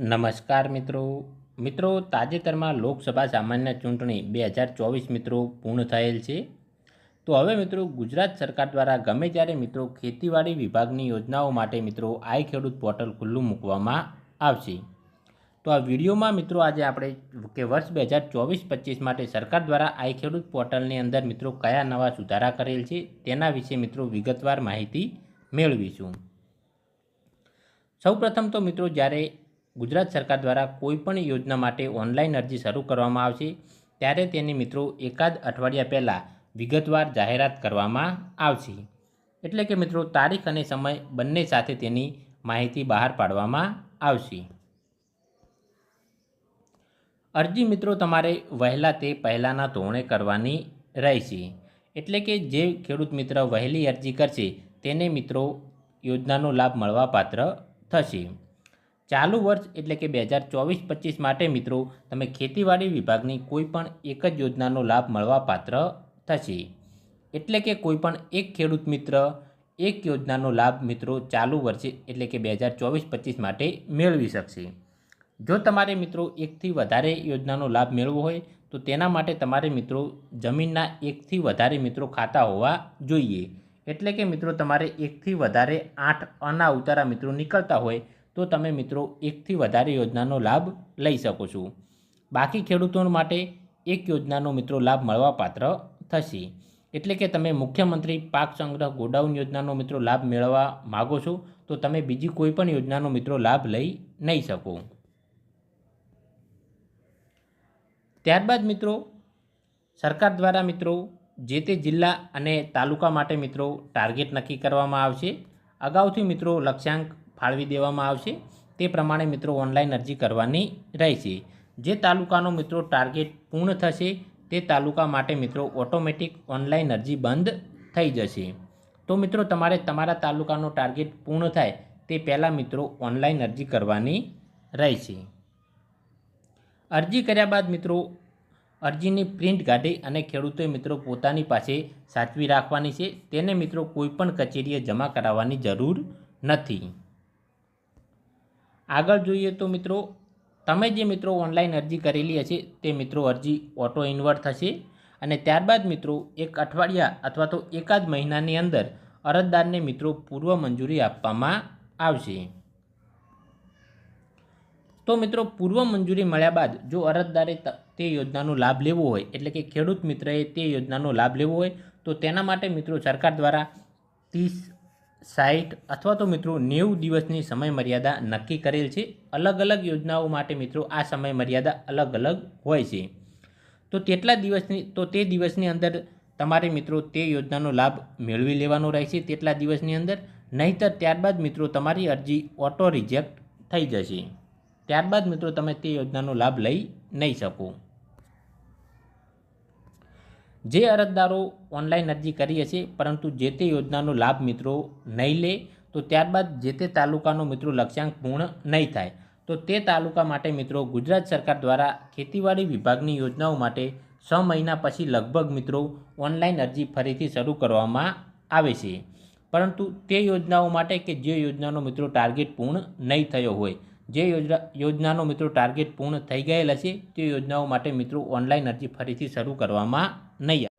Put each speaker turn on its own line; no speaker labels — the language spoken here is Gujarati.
નમસ્કાર મિત્રો. મિત્રો, તાજેતરમાં લોકસભા સામાન્ય ચૂંટણી બે હજાર ચોવીસ મિત્રો પૂર્ણ થયેલ છે. તો હવે મિત્રો, ગુજરાત સરકાર દ્વારા ગમે ત્યારે મિત્રો ખેતીવાડી વિભાગની યોજનાઓ માટે મિત્રો આઈ ખેડૂત પોર્ટલ ખુલ્લું મૂકવામાં આવશે. તો આ વિડીયોમાં મિત્રો આજે આપણે કે વર્ષ બે હજાર ચોવીસ પચીસ માટે સરકાર દ્વારા આઈ ખેડૂત પોર્ટલની અંદર મિત્રો કયા નવા સુધારા કરેલ છે, તેના વિશે મિત્રો વિગતવાર માહિતી મેળવીશું. સૌપ્રથમ તો મિત્રો, જ્યારે ગુજરાત સરકાર દ્વારા કોઈપણ યોજના માટે ઓનલાઈન અરજી શરૂ કરવામાં આવશે, ત્યારે તેની મિત્રો એકાદ અઠવાડિયા પહેલાં વિગતવાર જાહેરાત કરવામાં આવશે. એટલે કે મિત્રો, તારીખ અને સમય બંને સાથે તેની માહિતી બહાર પાડવામાં આવશે. અરજી મિત્રો, તમારે વહેલા તે પહેલાંના ધોરણે કરવાની રહેશે. એટલે કે જે ખેડૂત મિત્ર વહેલી અરજી કરશે, તેને મિત્રો યોજનાનો લાભ મળવાપાત્ર થશે. ચાલુ વર્ષ એટલે કે બે હજાર ચોવીસ પચીસ માટે મિત્રો, તમે ખેતીવાડી વિભાગની કોઈપણ એક જ યોજનાનો લાભ મળવા પાત્ર થશે. એટલે કે કોઈપણ એક ખેડૂત મિત્ર એક યોજનાનો લાભ મિત્રો ચાલુ વર્ષે એટલે કે બે હજાર ચોવીસ પચીસ માટે મેળવી શકશે. જો તમારે મિત્રો એકથી વધારે યોજનાનો લાભ મેળવવો હોય, તો તેના માટે તમારે મિત્રો જમીનના એકથી વધારે મિત્રો ખાતા હોવા જોઈએ. એટલે કે મિત્રો તમારે એકથી વધારે આઠ અના ઉતારા મિત્રો નીકળતા હોય તો તમે મિત્રો એકથી વધારે યોજનાનો લાભ લઈ શકો છો. બાકી ખેડૂતો માટે એક યોજનાનો મિત્રો લાભ મળવાપાત્ર થશે. એટલે કે તમે મુખ્યમંત્રી પાક સંગ્રહ ગોડાઉન યોજનાનો મિત્રો લાભ મેળવવા માગો છો, તો તમે બીજી કોઈ પણ યોજનાનો મિત્રો લાભ લઈ નહીં શકો. ત્યારબાદ મિત્રો, સરકાર દ્વારા મિત્રો જે તે જિલ્લા અને તાલુકા માટે મિત્રો ટાર્ગેટ નક્કી કરવામાં આવશે. અગાઉથી મિત્રો લક્ષ્યાંક ફાળવી દેવામાં આવશે. તે પ્રમાણે મિત્રો ઓનલાઈન અરજી કરવાની રહેશે. જે તાલુકાનો મિત્રો ટાર્ગેટ પૂર્ણ થશે, તે તાલુકા માટે મિત્રો ઓટોમેટિક ઓનલાઈન અરજી બંધ થઈ જશે. તો મિત્રો તમારે તમારા તાલુકાનો ટાર્ગેટ પૂર્ણ થાય, તે પહેલાં મિત્રો ઓનલાઈન અરજી કરવાની રહેશે. અરજી કર્યા બાદ મિત્રો અરજીની પ્રિન્ટ કાઢી અને ખેડૂતોએ મિત્રો પોતાની પાસે સાચવી રાખવાની છે. તેને મિત્રો કોઈપણ કચેરીએ જમા કરાવવાની જરૂર નથી. આગળ જોઈએ તો મિત્રો, તમે જે મિત્રો ઓનલાઈન અરજી કરેલી હશે, તે મિત્રો અરજી ઓટો ઇન્વર્ટ થશે અને ત્યારબાદ મિત્રો, એક અઠવાડિયા અથવા તો એકાદ મહિનાની અંદર અરજદારને મિત્રો પૂર્વ મંજૂરી આપવામાં આવશે. તો મિત્રો, પૂર્વ મંજૂરી મળ્યા બાદ જો અરજદારે તે યોજનાનો લાભ લેવો હોય, એટલે કે ખેડૂત મિત્રએ તે યોજનાનો લાભ લેવો હોય, તો તેના માટે મિત્રો સરકાર દ્વારા ત્રીસ સાઠ અથવા તો મિત્રો નેવું દિવસની સમય મર્યાદા નક્કી કરેલ છે. અલગ અલગ યોજનાઓ માટે મિત્રો આ સમય મર્યાદા અલગ અલગ હોય છે. તો તેટલા દિવસની, તો તે દિવસની અંદર તમારે મિત્રો તે યોજનાનો લાભ મેળવી લેવાનો રહેશે તેટલા દિવસની અંદર. નહીંતર ત્યારબાદ મિત્રો તમારી અરજી ઓટો રિજેક્ટ થઈ જશે. ત્યારબાદ મિત્રો તમે તે યોજનાનો લાભ લઈ નહીં શકો. જે અરજદારો ઓનલાઈન અરજી કરી હશે પરંતુ જે તે યોજનાનો લાભ મિત્રો નહીં લે, તો ત્યારબાદ જે તે તાલુકાનો મિત્રો લક્ષ્યાંક પૂર્ણ નહીં થાય. તો તે તાલુકા માટે મિત્રો ગુજરાત સરકાર દ્વારા ખેતીવાડી વિભાગની યોજનાઓ માટે છ મહિના પછી લગભગ મિત્રો ઓનલાઈન અરજી ફરીથી શરૂ કરવામાં આવે છે. પરંતુ તે યોજનાઓ માટે કે જે યોજનાનો મિત્રો ટાર્ગેટ પૂર્ણ નહીં થયો હોય જે યોજના, યોજનાનો મિત્રો ટાર્ગેટ પૂર્ણ થઈ ગયેલા છે, તે યોજનાઓ માટે મિત્રો ઓનલાઈન અરજી ફરીથી શરૂ કરવામાં નહીં